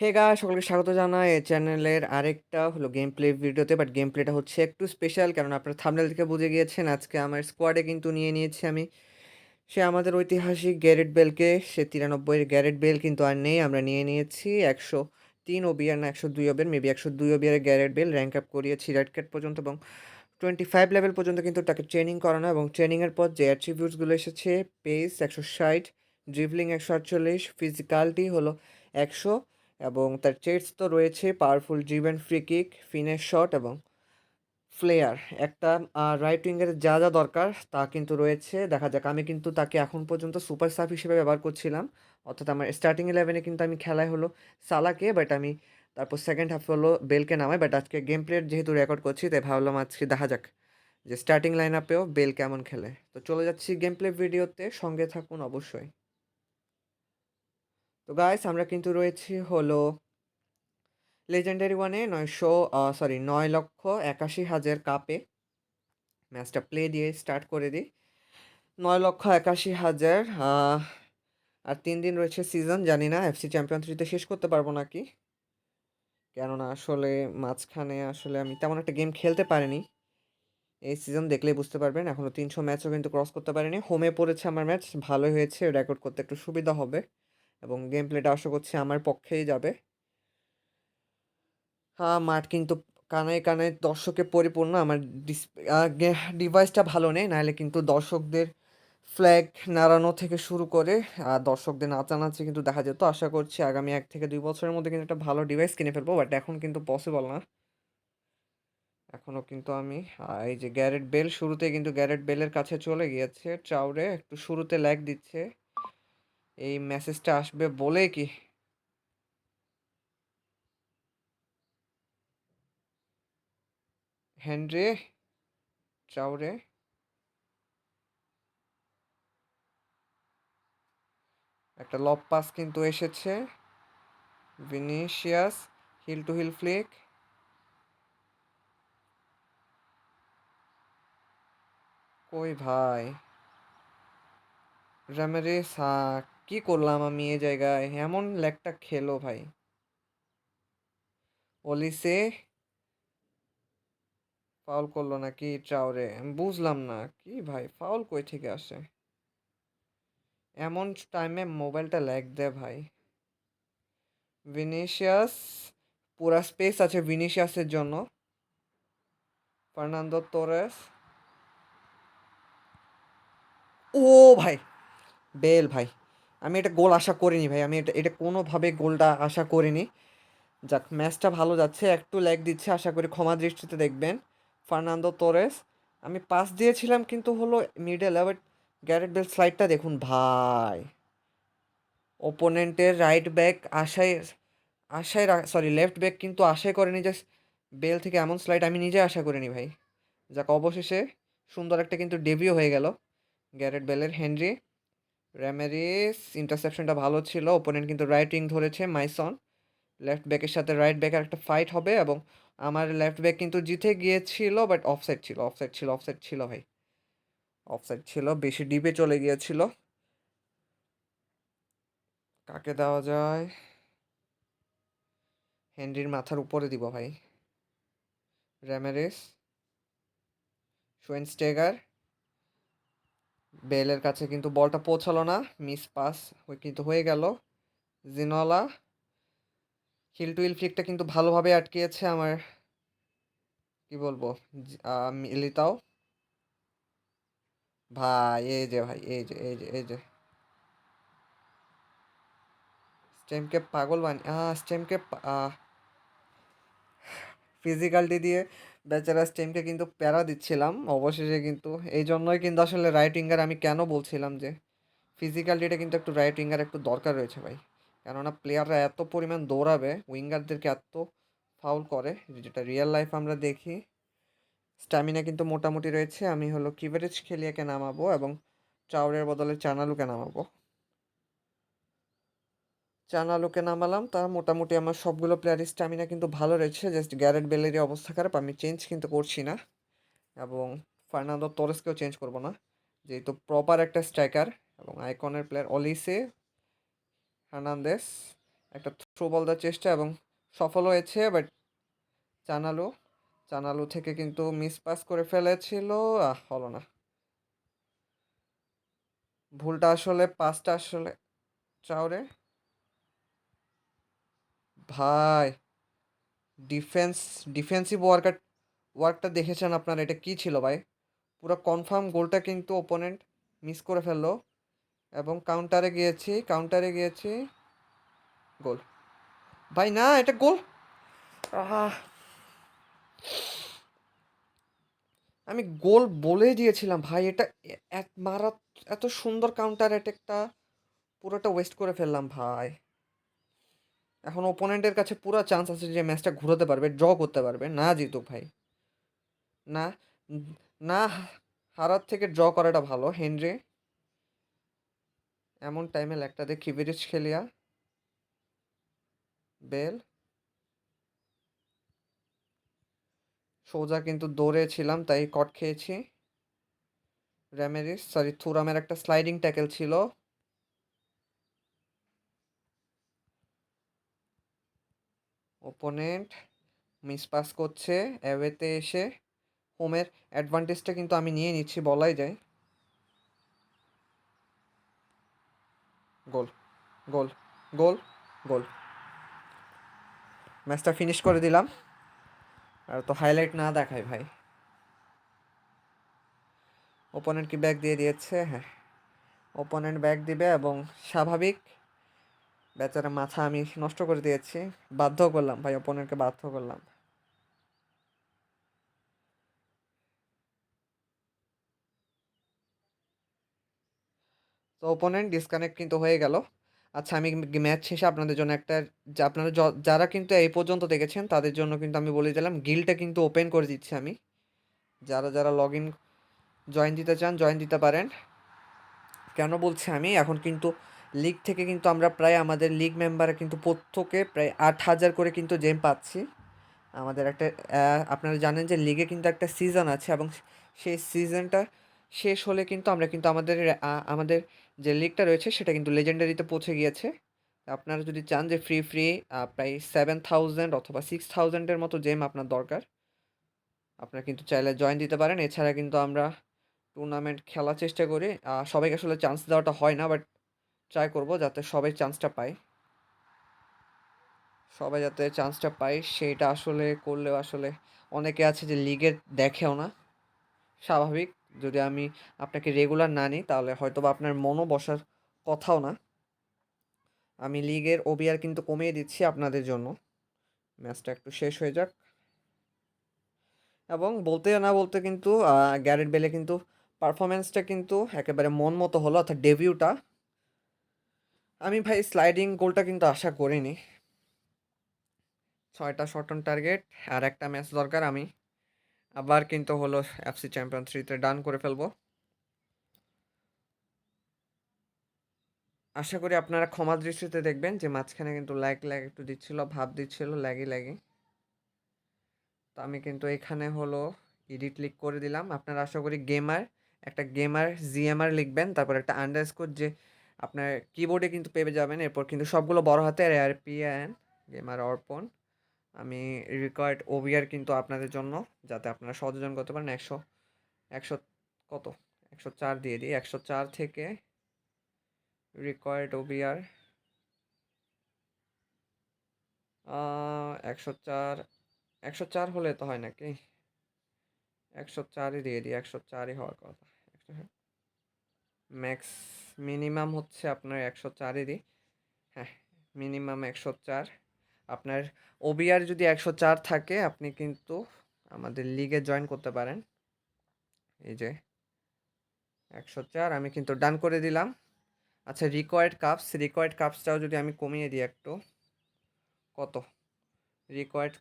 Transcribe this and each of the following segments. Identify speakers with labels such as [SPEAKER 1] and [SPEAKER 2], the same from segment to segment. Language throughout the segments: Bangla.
[SPEAKER 1] হে গা সকলকে স্বাগত জানাই এই চ্যানেলের আরেকটা হলো গেম প্লে ভিডিওতে বাট গেম প্লেটা হচ্ছে একটু স্পেশাল কারণ আপনারা থাম্বনেল থেকে বুঝে গিয়েছেন, আজকে আমার স্কোয়াডে কিন্তু নিয়ে নিয়েছি আমি। সে আমাদের ঐতিহাসিক গ্যারেট বেলকে সে তিরানব্বইয়ের গ্যারেট বেল কিন্তু আর নেই, আমরা নিয়ে নিয়েছি একশো তিন ওবিয়ার না, একশো দুই ওবিয়ার মেবি একশো দুই ওবিয়ারের গ্যারেট বেল র্যাঙ্ক আপ করিয়েছি রেড ক্যাট পর্যন্ত এবং টোয়েন্টি ফাইভ লেভেল পর্যন্ত কিন্তু তাকে ট্রেনিং করানো এবং ট্রেনিংয়ের পর যে অ্যাট্রিবিউটসগুলো এসেছে পেস একশো ষাট ড্রিভলিং একশো আটচল্লিশ ফিজিক্যালিটি হলো একশো এবং তার চেটস তো রয়েছে powerful driven free kick finesse shot এবং ফ্লেয়ার একটা রাইট উইঙ্গের যা যা দরকার তা কিন্তু রয়েছে। দেখা যাক, আমি কিন্তু তাকে এখন পর্যন্ত সুপার সাব হিসেবে ব্যবহার করছিলাম। অর্থাৎ আমার স্টার্টিং ইলেভেনে কিন্তু আমি খেলায় হলো সালাকে বাট আমি তারপর সেকেন্ড হাফ হলো বেলকে নামাই বাট আজকে গেম প্লের যেহেতু রেকর্ড করছি, তাই ভাবলাম আজকে দেখা যাক যে স্টার্টিং লাইন আপেও বেল কেমন খেলে। তো চলে যাচ্ছি গেম প্লে ভিডিওতে সঙ্গে থাকুন অবশ্যই। তো গাইস আমরা কিন্তু রয়েছি হলো লেজেন্ডারি ওয়ানে নয়শো সরি নয় লক্ষ একাশি হাজার কাপে ম্যাচটা প্লে দিয়ে স্টার্ট করে দিই। নয় লক্ষ একাশি হাজার আর তিন দিন রয়েছে সিজন জানি না এফসি চ্যাম্পিয়ন থ্রিতে শেষ করতে পারব নাকি? কেননা আসলে মাঝখানে আসলে আমি তেমন একটা গেম খেলতে পারিনি। এই সিজন দেখলেই বুঝতে পারবেন এখনও তিনশো ম্যাচও কিন্তু ক্রস করতে পারিনি। হোমে পড়েছে আমার ম্যাচ ভালোই হয়েছে রেকর্ড করতে একটু সুবিধা হবে। এবং গেম প্লেটা আশা করছি আমার পক্ষেই যাবে। হ্যাঁ মাঠ কিন্তু কানায় কানায় দর্শকে পরিপূর্ণ। আমার ডিভাইসটা ভালো নেই, নাহলে কিন্তু দর্শকদের ফ্ল্যাগ নাড়ানো থেকে শুরু করে আর দর্শকদের নাচানাচি কিন্তু দেখা যেত। আশা করছি আগামী এক থেকে দুই বছরের মধ্যে কিন্তু একটা ভালো ডিভাইস কিনে ফেলব বাট এখন কিন্তু পসিবল না। এখনও কিন্তু আমি এই যে গ্যারেট বেল শুরুতে কিন্তু গ্যারেট বেলের কাছে চলে গিয়েছে চাউরে একটু শুরুতে ল্যাগ দিচ্ছে। এই মেসেজটা আসবে বলে কি? হেনরি চাউরে একটা লব পাস কিন্তু এসেছে। Vinicius heel to heel flick কই ভাই? র্যামেরিস হ্যাঁ কি করলাম আমি এই জায়গায়? এমন ল্যাগটা খেলো ভাই। ওলিসে ফাউল করল নাকি? ট্রাউরে আমি বুঝলাম না। কি ভাই ফাউল কই থেকে আসে? এমন টাইমে মোবাইলটা ল্যাগ দেয় ভাই। ভিনিসিয়াস পুরা স্পেস আছে ভিনিসিয়াসের জন্য। ফার্নান্দো তোরেস ও ভাই, বেল ভাই। আমি এটা গোল আশা করিনি ভাই, আমি এটা এটা কোনোভাবে গোলটা আশা করিনি। যাক, ম্যাচটা ভালো যাচ্ছে, একটু ল্যাগ দিচ্ছে, আশা করি ক্ষমা দৃষ্টিতে দেখবেন। ফার্নান্দো তোরেস, আমি পাস দিয়েছিলাম কিন্তু হলো মিডল আবার গ্যারেট বেল স্লাইডটা দেখুন ভাই। ওপোনেন্টের রাইট ব্যাক আশায় আশায় সরি লেফট ব্যাক কিন্তু আশাই করেনি যে বেল থেকে এমন স্লাইড আমি নিজে আশা করিনি ভাই। যাক, অবশেষে সুন্দর একটা কিন্তু ডেবিউ হয়ে গেল গ্যারেট বেলের হেনরি র্যামেরিস ইন্টারসেপশনটা ভালো ছিল। ওপোনেন্ট কিন্তু রাইট উইং ধরেছে মাইসন লেফট ব্যাকের সাথে রাইট ব্যাকের একটা ফাইট হবে এবং আমার লেফট ব্যাক কিন্তু জিতে গিয়েছিল বাট অফসাইড ছিল অফসাইড ছিল অফসাইড ছিল ভাই। অফসাইড ছিল, বেশি ডিপে চলে গিয়েছিল। কাকে দেওয়া যায়? হেনরির মাথার উপরে দিব ভাই। র্যামেরিস শোয়েনস্টেগার বেলের কাছে কিন্তু বলটা পৌঁছালো না। মিস পাস কিন্তু হয়ে গেল। জিনলা হিল টু হিল ফ্লিকটা কিন্তু ভালোভাবে আটকিয়েছে আমার, কি বলব মিলিতাও ভাই, এই যে ভাই, এই যে এই যে এই যে। স্টেমকে পাগল বানি, আহ, স্টেমকে ফিজিক্যালটি দিয়ে বেচারা স্টেমকে কিন্তু প্যারা দিচ্ছিলাম, অবশেষে কিন্তু। এই জন্যই কিন্তু আসলে রাইট উইঙ্গার আমি কেন বলছিলাম যে ফিজিক্যালিটিটা কিন্তু একটু রাইট উইঙ্গার একটু দরকার রয়েছে ভাই। কেননা প্লেয়াররা এত পরিমাণ দৌড়াবে উইঙ্গারদেরকে এত ফাউল করে, যেটা রিয়েল লাইফ আমরা দেখি। স্ট্যামিনা কিন্তু মোটামুটি রয়েছে, আমি হলো কিভারেজ খেলিয়াকে নামাবো এবং চাউরের বদলে চানালুকে নামাবো। চানালুকে নামালাম, তার মোটামুটি আমার সবগুলো প্লেয়ারের স্ট্যামিনা কিন্তু ভালো রয়েছে জাস্ট গ্যারেট বেলেরই অবস্থা খারাপ, আমি চেঞ্জ কিন্তু করছি না। এবং ফার্নান্দো তোরেসকেও চেঞ্জ করব না, যেহেতু প্রপার একটা স্ট্রাইকার এবং আইকনের প্লেয়ার অলিসে হার্নান্দেস একটা থ্রো বল দেওয়ার চেষ্টা এবং সফল হয়েছে বাট চানালু চানালু থেকে কিন্তু মিস পাস করে ফেলেছিল হলো না। ভুলটা আসলে পাসটা আসলে, চাওরে। ভাই ডিফেন্স ডিফেন্সিভ ওয়ার্কার ওয়ার্কটা দেখেছেন আপনারা? এটা কি ছিল ভাই? পুরো কনফার্ম গোলটা কিন্তু ওপোনেন্ট মিস করে ফেলল এবং কাউন্টারে গিয়েছি কাউন্টারে গিয়েছি গোল ভাই, না, এটা গোল আমি গোল বলেই দিয়েছিলাম ভাই, এটা মারা এত সুন্দর কাউন্টার অ্যাটাকটা পুরোটা ওয়েস্ট করে ফেললাম ভাই। এখন ওপোনেন্টের কাছে পুরো চান্স আছে যে ম্যাচটা ঘুরাতে পারবে ড্র করতে পারবে। না জিতুক ভাই। না না হারার থেকে ড্র করাটা ভালো, হেনরি। এমন টাইমে দিয়ে কিভিরিচ খেলিয়া। বেল। সোজা কিন্তু দৌড়ে ছিলাম, তাই কট খেয়েছি। র্যামেরিস সরি থুরামের একটা স্লাইডিং ট্যাকেল ছিল। ওপোনেন্ট মিস পাস করছে অ্যাওয়েতে এসে হোমের অ্যাডভান্টেজটা কিন্তু আমি নিয়ে নিচ্ছি, বলাই যায়। গোল গোল গোল গোল। ম্যাচটা ফিনিশ করে দিলাম। আর তো হাইলাইট না দেখায় ভাই। ওপোনেন্ট কি ব্যাক দিয়ে দিয়েছে? হ্যাঁ। ওপোনেন্ট ব্যাক দিবে এবং স্বাভাবিক বেচারা মাথা আমি নষ্ট করে দিয়েছি। বাধ্য করলাম ভাই ওপোনেন্টকে বাধ্য করলাম। তো ওপোনেন্ট ডিসকানেক্ট কিন্তু হয়ে গেল। আচ্ছা আমি ম্যাচ শেষে আপনাদের জন্য একটা আপনারা যারা কিন্তু এই পর্যন্ত দেখেছেন, তাদের জন্য কিন্তু আমি বলে দিলাম গিলটা কিন্তু ওপেন করে দিচ্ছি আমি। যারা যারা লগ ইন জয়েন দিতে চান জয়েন দিতে পারেন। কেন বলছি আমি? এখন কিন্তু লিগ থেকে কিন্তু আমরা প্রায় আমাদের লিগ মেম্বারে কিন্তু প্রত্যেকে প্রায় আট হাজার করে কিন্তু জেম পাচ্ছি। আমাদের একটা আপনারা জানেন যে লিগে কিন্তু একটা সিজন আছে এবং সেই সিজনটা শেষ হলে কিন্তু আমরা কিন্তু আমাদের আমাদের যে লিগটা রয়েছে সেটা কিন্তু লেজেন্ডারিতে পৌঁছে গিয়েছে। আপনারা যদি চান যে ফ্রি ফ্রি প্রায় সেভেন থাউজেন্ড অথবা সিক্স থাউজেন্ডের মতো জেম আপনার দরকার, আপনারা কিন্তু চাইলে জয়েন দিতে পারেন। এছাড়া কিন্তু আমরা টুর্নামেন্ট খেলার চেষ্টা করি। সবাইকে আসলে চান্স দেওয়াটা হয় না বাট ট্রাই করব যাতে সবাই চান্সটা পায়। সবাই যাতে চান্সটা পায় সেইটা আসলে করলেও আসলে অনেকে আছে যে লিগের দেখেও না। স্বাভাবিক, যদি আমি আপনাকে রেগুলার না নিই, তাহলে হয়তো বা আপনার মনও বসার কথাও না। আমি লিগের ওবিআর কিন্তু কমিয়ে দিচ্ছি আপনাদের জন্য। ম্যাচটা একটু শেষ হয়ে যাক। এবং বলতে না বলতে কিন্তু গ্যারেট বেলে কিন্তু পারফরমেন্সটা কিন্তু একেবারে মন মতো হলো, অর্থাৎ ডেবিউটা আমি ভাই স্লাইডিং গোলটা কিন্তু আশা করিনি। ছয়টা শর্ট অন টার্গেট আর একটা ম্যাচ দরকার আমি। আবার কিন্তু হলো এফসি চ্যাম্পিয়ন থ্রিতে ডান করে ফেলব। আশা করি আপনারা ক্ষমা দৃষ্টিতে দেখবেন যে মাঝখানে কিন্তু ল্যাগ ল্যাগ একটু দিচ্ছিল, ভাব দিচ্ছিল ল্যাগি ল্যাগি তো আমি কিন্তু এখানে হলো এডিট লিক করে দিলাম। আপনারা আশা করি গেমার একটা গেমার জিএমআর লিখবেন, তারপর একটা আন্ডারস্কোর যে আপনার কিবোর্ডে কিন্তু পেয়ে যাবেন। এরপর কিন্তু সবগুলো বড় হাতের আর পি এন গেমার অর্পণ। আমি রিকোয়ার্ড ওভিআর কিন্তু আপনাদের জন্য, যাতে আপনারা সচেতন করতে পারেন। একশো একশো কত? একশো চার দিয়ে দিই। একশো চার থেকে রিকোয়ার্ড ওভিআর একশো চার একশো চার হলে তো হয় নাকি? একশো চারই দিয়ে দিই। একশো চারই হওয়ার কথা। ম্যাক্স মিনিমাম হচ্ছে আপনার একশো চারেরই হ্যাঁ মিনিমাম একশো চার। আপনার ওবিআর যদি একশো চার থাকে, আপনি কিন্তু আমাদের লিগে জয়েন করতে পারেন। এই যে, একশো চার আমি কিন্তু ডান করে দিলাম। আচ্ছা রিকোয়ার্ড কাপস রিকোয়ার্ড কাপসটাও যদি আমি কমিয়ে দিই একটু, কত? রিকোয়ার্ড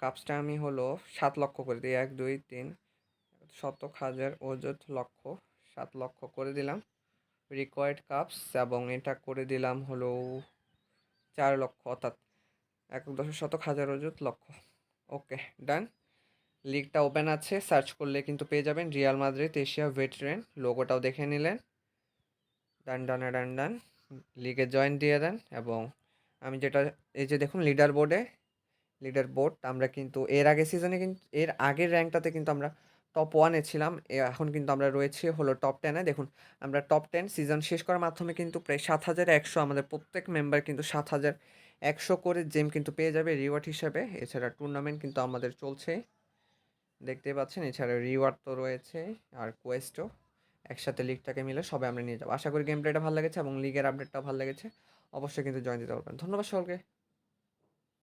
[SPEAKER 1] কাপসটা আমি হলো সাত লক্ষ করে দিই, এক, দুই, তিন, শতক, হাজার অযুত লক্ষ। সাত লক্ষ করে দিলাম। রিকোয়ার্ড কাপস এবং এটা করে দিলাম হলো চার লক্ষ, অর্থাৎ এক দশ শতক হাজার অযুত লক্ষ। ওকে, ডান। লিগটা ওপেন আছে, সার্চ করলে কিন্তু পেয়ে যাবেন রিয়াল মাদ্রিদ এশিয়া ভেটরেন, লোগোটাও দেখে নিলেন। ডান, ডানে, ডান ডান। লিগে জয়েন দিয়ে দেন এবং আমি যেটা, এই যে দেখুন লিডার বোর্ডে লিডার বোর্ড আমরা কিন্তু এর আগে সিজনে কিন্তু এর আগের র্যাঙ্কটাতে কিন্তু আমরা টপ ওয়ানে ছিলাম। এখন কিন্তু আমরা রয়েছি হলো টপ টেনে দেখুন, আমরা টপ টেন সিজন শেষ করার মাধ্যমে কিন্তু প্রায় সাত হাজার একশো আমাদের প্রত্যেক মেম্বার কিন্তু সাত হাজার একশো করে জেম কিন্তু পেয়ে যাবে রিওয়ার্ড হিসাবে। এছাড়া টুর্নামেন্ট কিন্তু আমাদের চলছে। দেখতেই পাচ্ছেন, এছাড়া রিওয়ার্ড তো রয়েছে আর কোয়েস্টও একসাথে লিগটাকে মিলে সবাই আমরা নিয়ে যাব। আশা করি গেম প্লেটা ভালো লেগেছে এবং লিগের আপডেটটাও ভালো লেগেছে। অবশ্যই কিন্তু জয়েন দিতে পারবেন ধন্যবাদ সকলকে।